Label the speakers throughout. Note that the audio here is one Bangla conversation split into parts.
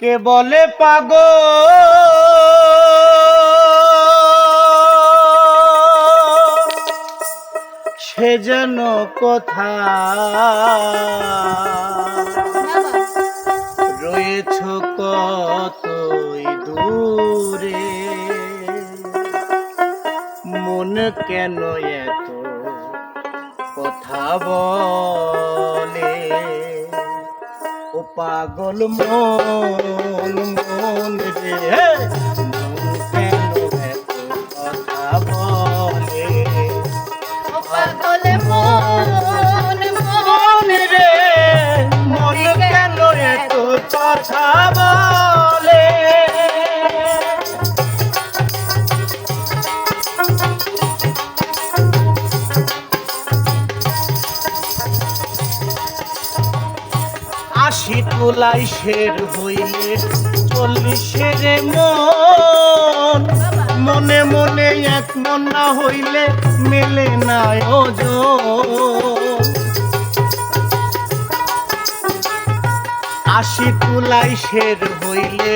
Speaker 1: কে বলে পাগ সে যেন কোথা রয়েছ কতই দূরে? মন কেন এত কথা বলে? পাগল মন মন রে। আশি তোলাই শের হইলে চল্লিশের মন। মনে মনে এক মন না হইলে মেলে না আশি তুলাই শের হইলে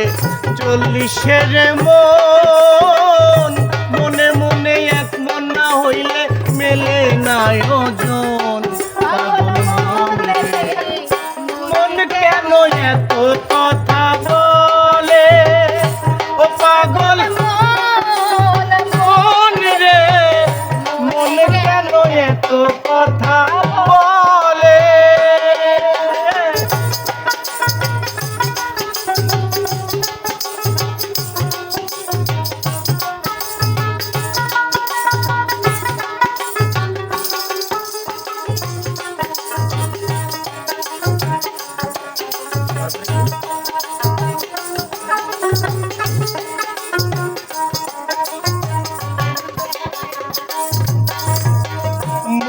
Speaker 1: চল্লিশের মন। মনে মনে এক মন না হইলে মেলে না ওজন। এত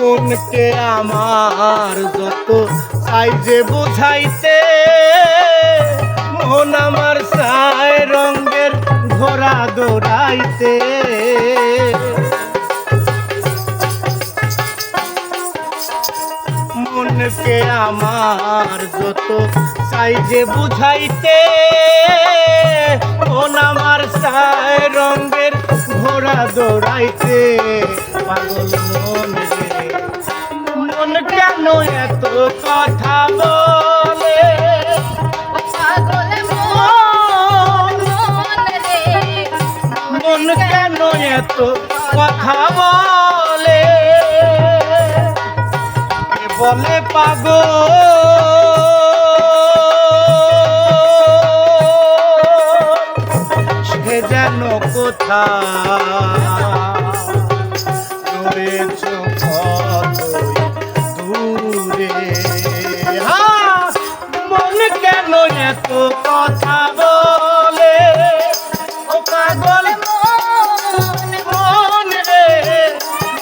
Speaker 1: মনকে আমার যত চাই যে বুঝাইতে, মন আমার সায় রঙের ঘোড়া দৌড়াইতে। মনকে আমার যত চাই যে বুঝাইতে, মন আমার সায় রঙের ঘোড়া দৌড়াইতে। পাগল মন মন কেন এত কথা বলে?
Speaker 2: মন
Speaker 1: কেন এত কথা বলে? বলে পাগল? যেন কোথা রয়েছ কতই হা, মন কথা বলে? ও পাগল মন রে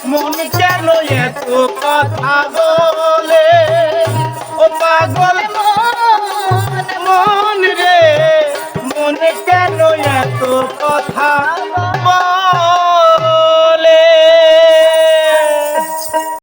Speaker 1: মন কেন এত কথা বলে? ও পাগল মন রে মন কথা